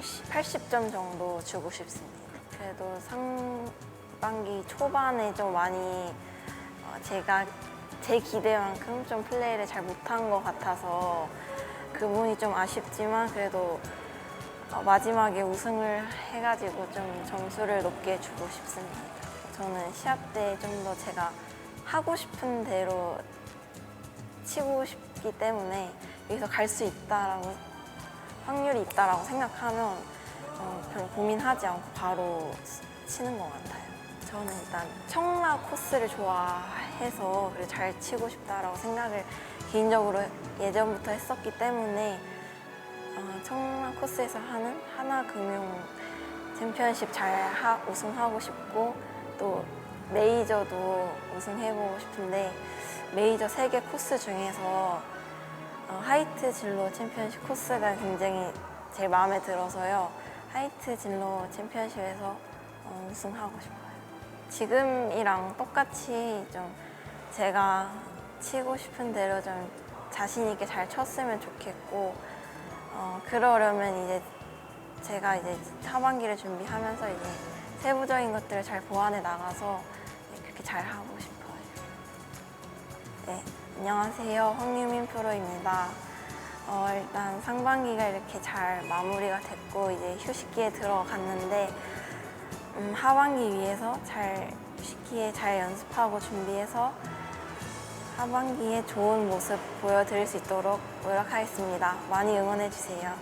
80, 80점 정도 주고 싶습니다. 그래도 상반기 초반에 좀 많이 어, 제가 제 기대만큼 좀 플레이를 잘 못한 것 같아서 그 부분이 좀 아쉽지만 그래도 어, 마지막에 우승을 해가지고 좀 점수를 높게 주고 싶습니다. 저는 시합 때 좀 더 제가 하고 싶은 대로 치고 싶기 때문에 여기서 갈 수 있다라고 확률이 있다라고 생각하면 어, 별로 고민하지 않고 바로 치는 것 같아요. 저는 일단 청라 코스를 좋아해서 잘 치고 싶다라고 생각을 개인적으로 예전부터 했었기 때문에 어, 청라 코스에서 하는 하나금융 챔피언십 잘 하- 우승하고 싶고 또 메이저도 우승해보고 싶은데 메이저 세 개 코스 중에서 어, 하이트 진로 챔피언십 코스가 굉장히 제일 마음에 들어서요. 하이트 진로 챔피언십에서 어, 우승하고 싶어요. 지금이랑 똑같이 좀 제가 치고 싶은 대로 좀 자신 있게 잘 쳤으면 좋겠고 어, 그러려면 이제 제가 이제 하반기를 준비하면서 이제 세부적인 것들을 잘 보완해 나가서 그렇게 잘 하고 싶어요. 네, 안녕하세요. 황유민 프로입니다. 어, 일단 상반기가 이렇게 잘 마무리가 됐고 이제 휴식기에 들어갔는데 음, 하반기 위해서 잘 휴식기에 잘 연습하고 준비해서 하반기에 좋은 모습 보여드릴 수 있도록 노력하겠습니다. 많이 응원해 주세요.